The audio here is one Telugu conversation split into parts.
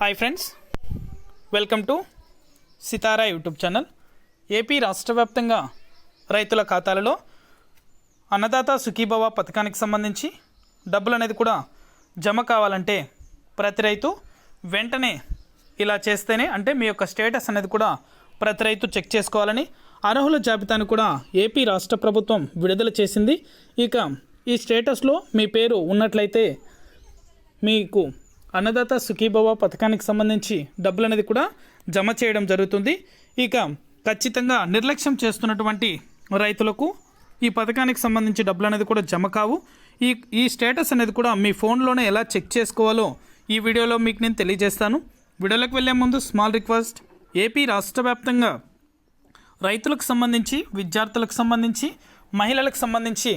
Hi friends welcome to Sitara YouTube channel AP రాష్ట్ర వ్యాప్తంగా రైతుల ఖాతాలలో అన్నదాత సుఖీభవ పథకానికి సంబంధించి డబ్బులు అనేది కూడా జమ కావాలంటే ప్రతి రైతు వెంటనే ఇలా చేస్తేనే అంటే మీ యొక్క స్టేటస్ అనేది కూడా ప్రతి రైతు చెక్ చేసుకోవాలని అర్హుల జాబితాను కూడా ఏపీ రాష్ట్ర ప్రభుత్వం విడుదల చేసింది. ఇక ఈ స్టేటస్లో మీ పేరు ఉన్నట్లయితే మీకు అన్నదాత సుఖీభవ పథకానికి సంబంధించి డబ్బులు అనేది కూడా జమ చేయడం జరుగుతుంది. ఇక ఖచ్చితంగా నిర్లక్ష్యం చేస్తున్నటువంటి రైతులకు ఈ పథకానికి సంబంధించి డబ్బులు అనేది కూడా జమ కావు. ఈ ఈ స్టేటస్ అనేది కూడా మీ ఫోన్లోనే ఎలా చెక్ చేసుకోవాలో ఈ వీడియోలో మీకు నేను తెలియజేస్తాను. వీడియోలోకి వెళ్ళే ముందు స్మాల్ రిక్వెస్ట్ ఏపీ రాష్ట్ర వ్యాప్తంగా రైతులకు సంబంధించి విద్యార్థులకు సంబంధించి మహిళలకు సంబంధించి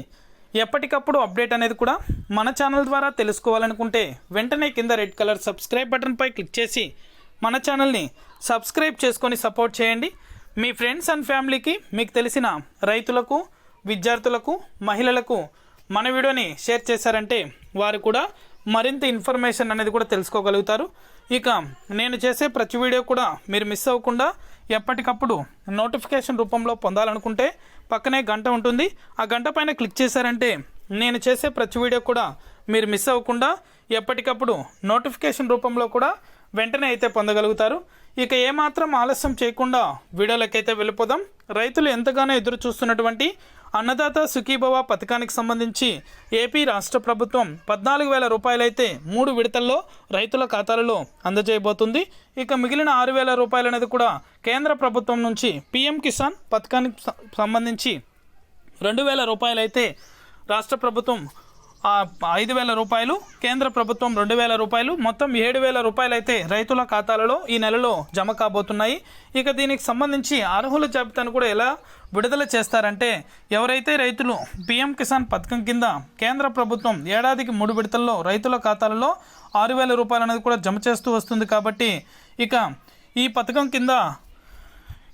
ఎప్పటికప్పుడు అప్డేట్ అనేది కూడా మన ఛానల్ ద్వారా తెలుసుకోవాలనుకుంటే వెంటనే కింద రెడ్ కలర్ సబ్స్క్రైబ్ బటన్పై క్లిక్ చేసి మన ఛానల్ని సబ్స్క్రైబ్ చేసుకొని సపోర్ట్ చేయండి. మీ ఫ్రెండ్స్ అండ్ ఫ్యామిలీకి మీకు తెలిసిన రైతులకు విద్యార్థులకు మహిళలకు మన వీడియోని షేర్ చేశారంటే వారు కూడా మరింత ఇన్ఫర్మేషన్ అనేది కూడా తెలుసుకోగలుగుతారు. ఇక నేను చేసే ప్రతి వీడియో కూడా మీరు మిస్ అవ్వకుండా ఎప్పటికప్పుడు నోటిఫికేషన్ రూపంలో పొందాలనుకుంటే పక్కనే గంట ఉంటుంది. ఆ గంట పైన క్లిక్ చేశారంటే నేను చేసే ప్రతి వీడియో కూడా మీరు మిస్ అవ్వకుండా ఎప్పటికప్పుడు నోటిఫికేషన్ రూపంలో కూడా వెంటనే అయితే పొందగలుగుతారు. ఇక ఏమాత్రం ఆలస్యం చేయకుండా వీడియోలకైతే వెళ్ళిపోదాం. రైతులు ఎంతగానో ఎదురు చూస్తున్నటువంటి అన్నదాత సుఖీభవ పథకానికి సంబంధించి ఏపీ రాష్ట్ర ప్రభుత్వం పద్నాలుగు వేల రూపాయలైతే మూడు విడతల్లో రైతుల ఖాతాలలో అందజేయబోతుంది. ఇక మిగిలిన ఆరు వేల రూపాయలు అనేది కూడా కేంద్ర ప్రభుత్వం నుంచి పీఎం కిసాన్ పథకానికి సంబంధించి రెండు వేల రూపాయలైతే రాష్ట్ర ప్రభుత్వం ఐదు వేల రూపాయలు కేంద్ర ప్రభుత్వం రెండు వేల రూపాయలు మొత్తం ఏడు వేల రూపాయలు అయితే రైతుల ఖాతాలలో ఈ నెలలో జమ కాబోతున్నాయి. ఇక దీనికి సంబంధించి అర్హుల జాబితాను కూడా ఎలా విడుదల చేస్తారంటే ఎవరైతే రైతులు పీఎం కిసాన్ పథకం కింద కేంద్ర ప్రభుత్వం ఏడాదికి మూడు విడతల్లో రైతుల ఖాతాలలో ఆరు వేల రూపాయలు అనేది కూడా జమ చేస్తూ వస్తుంది కాబట్టి ఇక ఈ పథకం కింద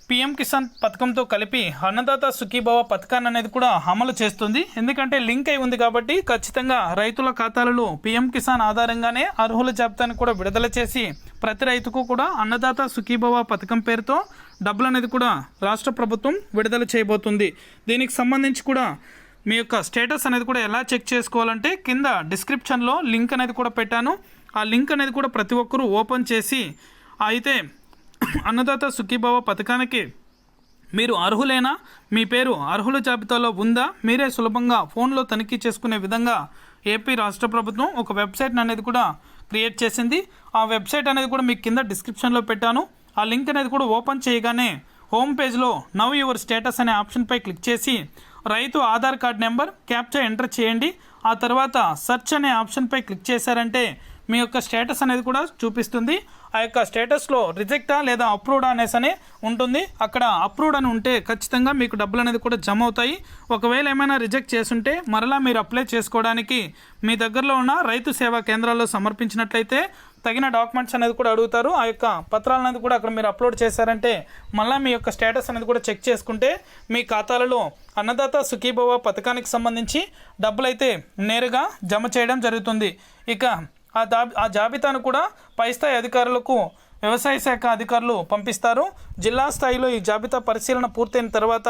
పిఎం కిసాన్ పథకంతో కలిపి అన్నదాత సుఖీభవ పథకాన్ని అనేది కూడా అమలు చేస్తుంది. ఎందుకంటే లింక్ అయి ఉంది కాబట్టి ఖచ్చితంగా రైతుల ఖాతాలలో పిఎం కిసాన్ ఆధారంగానే అర్హుల జాబితాను కూడా విడుదల చేసి ప్రతి రైతుకు కూడా అన్నదాత సుఖీభవ పథకం పేరుతో డబ్బులు అనేది కూడా రాష్ట్ర ప్రభుత్వం విడుదల చేయబోతుంది. దీనికి సంబంధించి కూడా మీ యొక్క స్టేటస్ అనేది కూడా ఎలా చెక్ చేసుకోవాలంటే కింద డిస్క్రిప్షన్లో లింక్ అనేది కూడా పెట్టాను. ఆ లింక్ అనేది కూడా ప్రతి ఒక్కరూ ఓపెన్ చేసి అయితే అన్నదాత సుఖీభావ పథకానికి మీరు అర్హులేనా? మీ పేరు అర్హుల జాబితాలో ఉందా? మీరే సులభంగా ఫోన్లో తనిఖీ చేసుకునే విధంగా ఏపీ రాష్ట్ర ప్రభుత్వం ఒక వెబ్సైట్ అనేది కూడా క్రియేట్ చేసింది. ఆ వెబ్సైట్ అనేది కూడా మీకు కింద డిస్క్రిప్షన్లో పెట్టాను. ఆ లింక్ అనేది కూడా ఓపెన్ చేయగానే హోమ్ పేజ్లో నవ్ యువర్ స్టేటస్ అనే ఆప్షన్పై క్లిక్ చేసి రైతు Aadhaar card number captcha enter చేయండి. ఆ తర్వాత సెర్చ్ అనే ఆప్షన్పై క్లిక్ చేశారంటే మీ యొక్క స్టేటస్ అనేది కూడా చూపిస్తుంది. ఆ యొక్క స్టేటస్లో రిజెక్టా లేదా అప్రూవ్డ్ అనేసి అని ఉంటుంది. అక్కడ అప్రూవ్డ్ అని ఉంటే ఖచ్చితంగా మీకు డబ్బులు అనేది కూడా జమ అవుతాయి. ఒకవేళ ఏమైనా రిజెక్ట్ చేసుంటే మరలా మీరు అప్లై చేసుకోవడానికి మీ దగ్గరలో ఉన్న రైతు సేవా కేంద్రాల్లో సమర్పించినట్లయితే తగిన డాక్యుమెంట్స్ అనేది కూడా అడుగుతారు. ఆ యొక్క పత్రాలు అనేది కూడా అక్కడ మీరు అప్లోడ్ చేశారంటే మళ్ళీ మీ యొక్క స్టేటస్ అనేది కూడా చెక్ చేసుకుంటే మీ ఖాతాలలో అన్నదాత సుఖీభవ పథకానికి సంబంధించి డబ్బులైతే నేరుగా జమ చేయడం జరుగుతుంది. ఇక ఆ దా ఆ జాబితాను కూడా పై స్థాయి అధికారులకు వ్యవసాయ శాఖ అధికారులు పంపిస్తారు. జిల్లా స్థాయిలో ఈ జాబితా పరిశీలన పూర్తయిన తర్వాత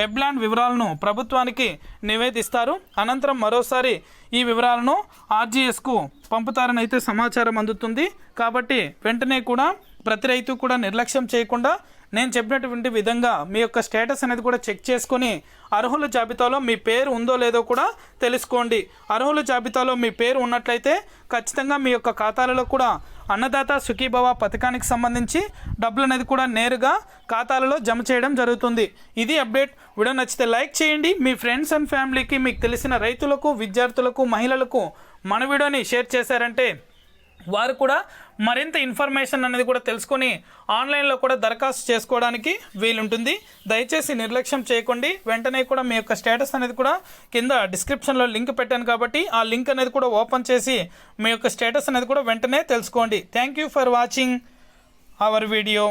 వెబ్లాండ్ వివరాలను ప్రభుత్వానికి నివేదిస్తారు. అనంతరం మరోసారి ఈ వివరాలను ఆర్జీఎస్కు పంపుతారని అయితే సమాచారం అందుతుంది. కాబట్టి వెంటనే కూడా ప్రతి రైతు కూడా నిర్లక్ష్యం చేయకుండా నేను చెప్పినటువంటి విధంగా మీ యొక్క స్టేటస్ అనేది కూడా చెక్ చేసుకొని అర్హుల జాబితాలో మీ పేరు ఉందో లేదో కూడా తెలుసుకోండి. అర్హుల జాబితాలో మీ పేరు ఉన్నట్లయితే ఖచ్చితంగా మీ యొక్క ఖాతాలలో కూడా అన్నదాత సుఖీభవ పథకానికి సంబంధించి డబ్బులు అనేది కూడా నేరుగా ఖాతాలలో జమ చేయడం జరుగుతుంది. ఇది అప్డేట్. వీడియో నచ్చితే లైక్ చేయండి. మీ ఫ్రెండ్స్ అండ్ ఫ్యామిలీకి మీకు తెలిసిన రైతులకు విద్యార్థులకు మహిళలకు మన వీడియోని షేర్ చేశారంటే వారు కూడా మరింత ఇన్ఫర్మేషన్ అనేది కూడా తెలుసుకొని ఆన్లైన్లో కూడా దరఖాస్తు చేసుకోవడానికి వీలుంటుంది. దయచేసి నిర్లక్ష్యం చేయకండి. వెంటనే కూడా మీ యొక్క స్టేటస్ అనేది కూడా కింద డిస్క్రిప్షన్లో లింక్ పెట్టాను కాబట్టి ఆ లింక్ అనేది కూడా ఓపెన్ చేసి మీ యొక్క స్టేటస్ అనేది కూడా వెంటనే తెలుసుకోండి. Thank you for watching our video.